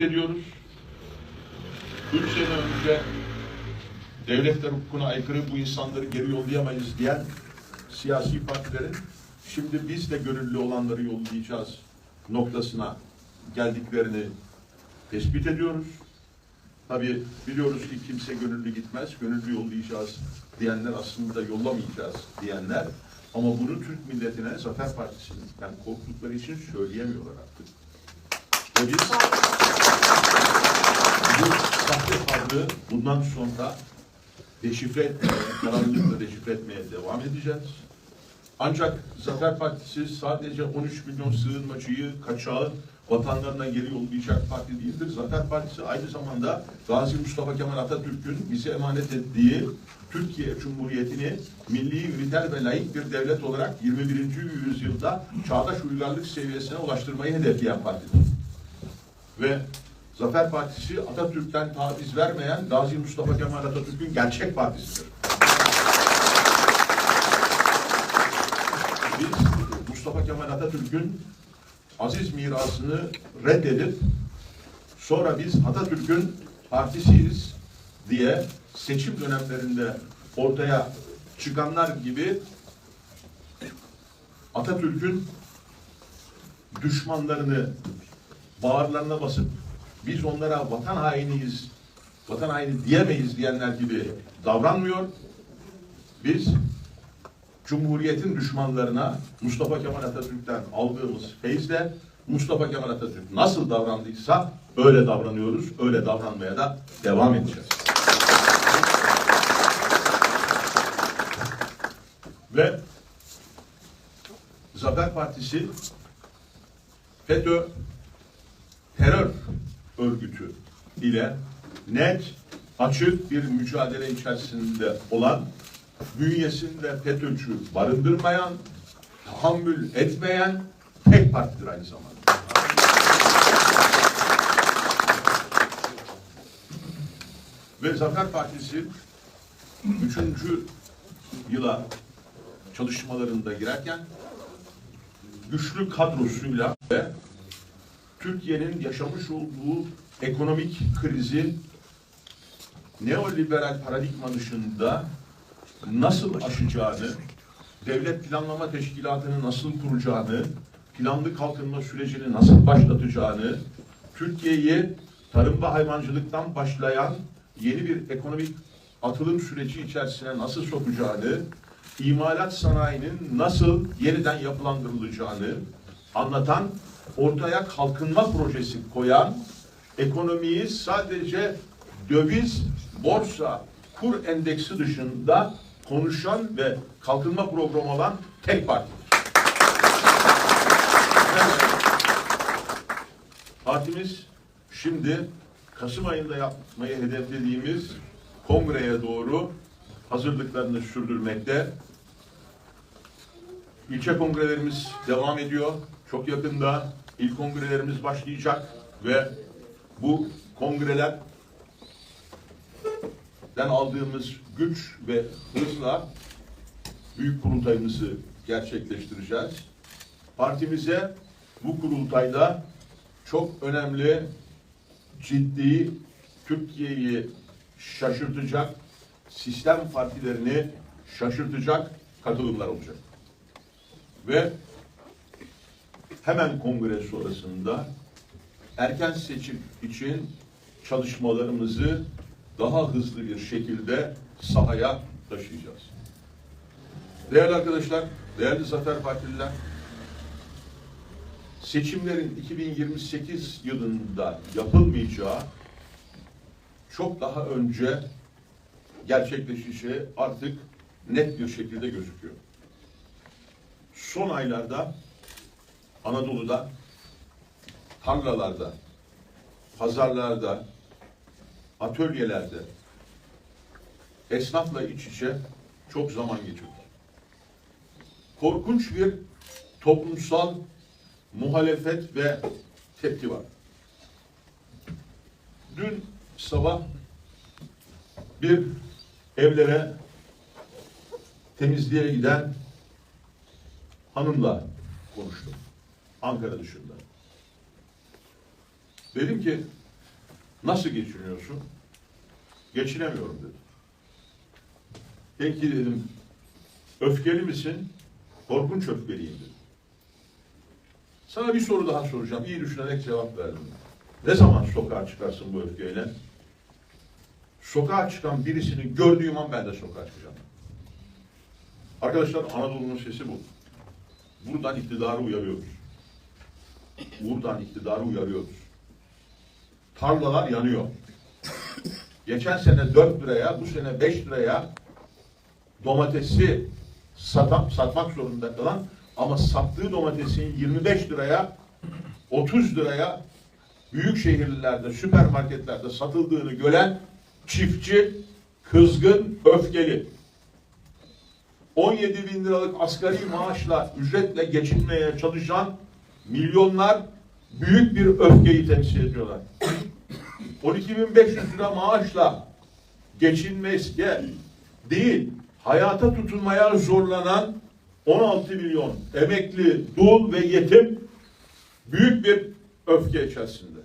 ediyoruz. Üç sene önce devletler hukukuna aykırı bu insanları geri yollayamayız diyen siyasi partilerin şimdi biz de gönüllü olanları yollayacağız noktasına geldiklerini tespit ediyoruz. Tabi biliyoruz ki kimse gönüllü gitmez, gönüllü yollayacağız diyenler aslında yollamayacağız diyenler ama bunu Türk milletine Zafer Partisi'nden korktukları için söyleyemiyorlar artık. Ve biz sahte tavrı bundan sonra deşifre etmeye, kararlılıkla deşifre etmeye devam edeceğiz. Ancak Zafer Partisi sadece 13 milyon sığınmacıyı, kaçağı vatanlarına geri yollayacak parti değildir. Zafer Partisi aynı zamanda Gazi Mustafa Kemal Atatürk'ün bize emanet ettiği Türkiye Cumhuriyeti'ni milli, üniter ve layık bir devlet olarak 21. yüzyılda çağdaş uygarlık seviyesine ulaştırmayı hedefleyen partidir. Ve Zafer Partisi Atatürk'ten taviz vermeyen Gazi Mustafa Kemal Atatürk'ün gerçek partisidir. Biz Mustafa Kemal Atatürk'ün aziz mirasını reddedip sonra biz Atatürk'ün partisiyiz diye seçim dönemlerinde ortaya çıkanlar gibi Atatürk'ün düşmanlarını bağırlarına basıp biz onlara vatan hainiyiz, vatan haini diyemeyiz diyenler gibi davranmıyor. Biz Cumhuriyetin düşmanlarına Mustafa Kemal Atatürk'ten aldığımız feyizle Mustafa Kemal Atatürk nasıl davrandıysa öyle davranıyoruz, öyle davranmaya da devam edeceğiz. Ve Zafer Partisi FETÖ terör örgütü ile net, açık bir mücadele içerisinde olan, bünyesinde FETÖ'cü barındırmayan, tahammül etmeyen tek partidir aynı zamanda. Ve Zafer Partisi üçüncü yıla çalışmalarında girerken güçlü kadrosuyla ve Türkiye'nin yaşamış olduğu ekonomik krizi neoliberal paradigma dışında nasıl aşacağını, devlet planlama teşkilatını nasıl kuracağını, planlı kalkınma sürecini nasıl başlatacağını, Türkiye'yi tarım ve hayvancılıktan başlayan yeni bir ekonomik atılım süreci içerisine nasıl sokacağını, imalat sanayinin nasıl yeniden yapılandırılacağını anlatan ortaya kalkınma projesi koyan, ekonomiyi sadece döviz, borsa, kur endeksi dışında konuşan ve kalkınma programı olan tek partidir. Partimiz şimdi Kasım ayında yapmayı hedeflediğimiz kongreye doğru hazırlıklarını sürdürmekte. İlçe kongrelerimiz devam ediyor. Çok yakında ilk kongrelerimiz başlayacak ve bu kongreler den aldığımız güç ve hızla büyük kurultayımızı gerçekleştireceğiz. Partimize bu kurultayda çok önemli, ciddi, Türkiye'yi şaşırtacak, sistem partilerini şaşırtacak katılımlar olacak. Ve hemen kongre sonrasında erken seçim için çalışmalarımızı daha hızlı bir şekilde sahaya taşıyacağız. Değerli arkadaşlar, değerli Zafer Partililer, seçimlerin 2028 yılında yapılmayacağı çok daha önce gerçekleşeceği artık net bir şekilde gözüküyor. Son aylarda Anadolu'da, tarlalarda, pazarlarda, atölyelerde esnafla iç içe çok zaman geçirdik. Korkunç bir toplumsal muhalefet ve tepki var. Dün sabah bir evlere temizliğe giden hanımla konuştum. Ankara dışında. Dedim ki Nasıl geçiniyorsun? Geçinemiyorum dedi. Peki dedim, öfkeli misin? Korkunç öfkeliyim dedi. Sana bir soru daha soracağım. İyi düşünerek cevap verdim. Ne zaman sokağa çıkarsın bu öfkeyle? Sokağa çıkan birisini gördüğüm an ben de sokağa çıkacağım. Arkadaşlar Anadolu'nun sesi bu. Buradan iktidarı uyarıyoruz. Buradan iktidarı uyarıyoruz. Tarlalar yanıyor. Geçen sene 4 liraya, bu sene 5 liraya domatesi satan, satmak zorunda kalan ama sattığı domatesin 25 liraya 30 liraya büyük şehirlerde, süpermarketlerde satıldığını gören çiftçi kızgın, öfkeli. 17 bin liralık asgari maaşla, ücretle geçinmeye çalışan milyonlar büyük bir öfkeyi temsil ediyorlar. 12.500 lira maaşla geçinmeye değil, hayata tutunmaya zorlanan 16 milyon emekli, dul ve yetim büyük bir öfke içerisinde.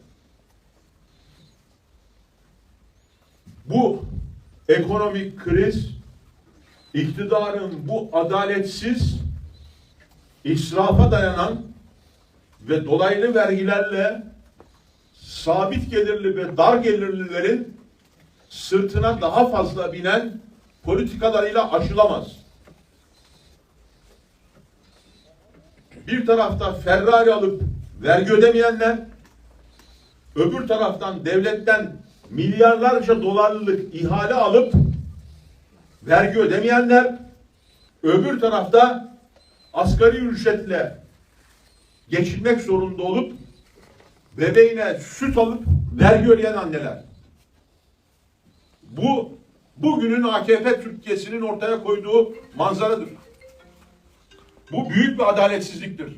Bu ekonomik kriz iktidarın bu adaletsiz israfa dayanan ve dolaylı vergilerle sabit gelirli ve dar gelirlilerin sırtına daha fazla binen politikalarıyla aşılamaz. Bir tarafta Ferrari alıp vergi ödemeyenler, öbür taraftan devletten milyarlarca dolarlık ihale alıp vergi ödemeyenler, öbür tarafta asgari ücretle geçinmek zorunda olup bebeğine süt alıp vergi ödeyen anneler. Bu bugünün AKP Türkiye'sinin ortaya koyduğu manzaradır. Bu büyük bir adaletsizliktir.